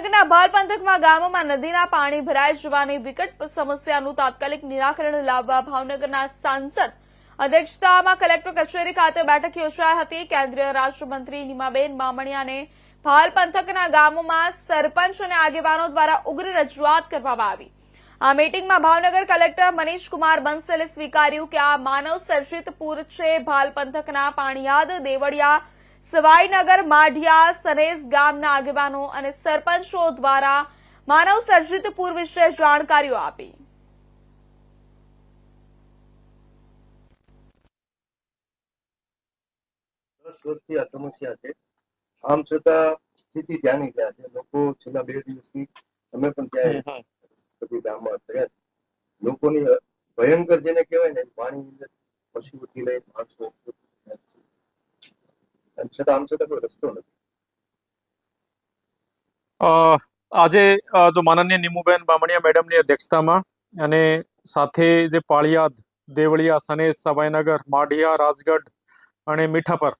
ભાવનગરના ભાલ પંથકમાં ગામોમાં નદીના પાણી ભરાઈ જવાની વિકટ સમસ્યાનું તાત્કાલિક નિરાકરણ લાવવા ભાવનગરના સાંસદ અધ્યક્ષતામાં કલેક્ટર કચેરી ખાતે બેઠક યોજાઈ હતી. કેન્દ્રીય રાષ્ટ્રમંત્રી નીમાબેન બામણિયાને ભાલ પંથકના ગામોમાં સરપંચ અને આગેવાનો દ્વારા ઉગ્ર રજૂઆત કરવામાં આવી. આ મીટિંગમાં ભાવનગર કલેક્ટર મનીષ કુમાર બંસલે સ્વીકાર્યું કે આ માનવ સર્જિત પૂર છે. ભાલ પંથકના પાણીયાદ દેવળિયા સવાઈનગર માઢિયા સરેસ ગામના આગેવાનો અને સરપંચો દ્વારા માનવ સર્જિત પૂર વિશે જાણકારીઓ આપી. દસ વર્ષથી આ સમસ્યા છે. આમ છતાં સ્થિતિ ધ્યાની ગયા છે લોકો છેલ્લા બે દિવસથી અમે પણ ત્યાં બધી ગામમાં થયા છે લોકોની ભયંકર જેને કહેવાય ને પાણી અંદર પશુઓથી લઈ માણસો છતાં આજે જો માનનીય નીમુબેન બામણિયા મેડમની અધ્યક્ષતામાં અને સાથે જે પાળિયાદ, દેવળિયા સનેસ સવાઈનગર, માઢિયા, રાજગઢ અને મીઠાપર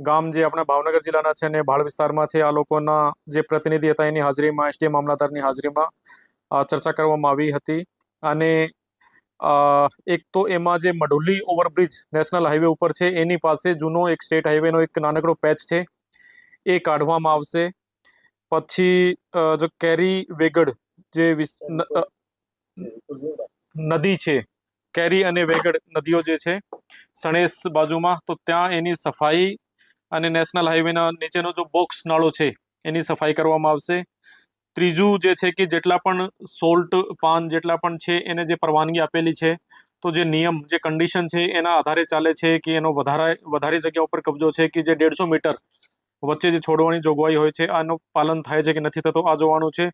ગામ જે આપણા ભાવનગર જિલ્લાના છે અને ભાળ વિસ્તારમાં છે, આ લોકોના જે પ્રતિનિધિ હતા એની હાજરીમાં એસડીએમ મામલતદારની હાજરીમાં ચર્ચા કરવામાં આવી હતી. અને એક તો એમાં જે મઢુલી ઓવરબ્રિજ નેશનલ હાઈવે ઉપર છે, એની પાસે જૂનો એક સ્ટેટ હાઈવેનો એક નાનકડો પેચ છે, એ કાઢવામાં આવશે. પછી જો કેરી વેગડ જે નદી છે, કેરી અને વેગડ નદીઓ જે છે, સણેસ બાજુમાં, તો ત્યાં એની સફાઈ અને નેશનલ હાઈવેના નીચેનો જો બોક્સ નાળો છે, એની સફાઈ કરવામાં આવશે. ત્રીજું જે છે કે જેટલા પણ સોલ્ટ પાન જેટલા પણ છે, એને જે પરવાનગી આપેલી છે, તો જે નિયમ, જે કન્ડિશન છે, એના આધારે ચાલે છે કે એનો વધારે વધારે જગ્યા ઉપર કબજો છે કે જે દેડસો મીટર વચ્ચે જે છોડવાની જોગવાઈ હોય છે, આનું પાલન થાય છે કે નથી થતો, આ જોવાનું છે.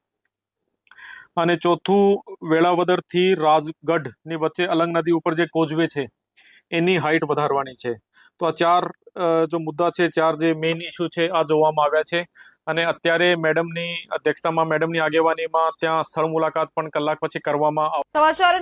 અને ચોથું, વેળાવદરથી રાજગઢની વચ્ચે અલંગ નદી ઉપર જે કોઝવે છે, એની હાઇટ વધારવાની છે. તો આ ચાર જો મુદ્દા છે, ચાર જે મેઇન ઇસ્યુ છે, આ જોવામાં આવ્યા છે. અને અત્યારે મેડમની અધ્યક્ષતામાં મેડમની આગેવાનીમાં ત્યાં સ્થળ મુલાકાત પણ કલાક પછી કરવામાં સમાચાર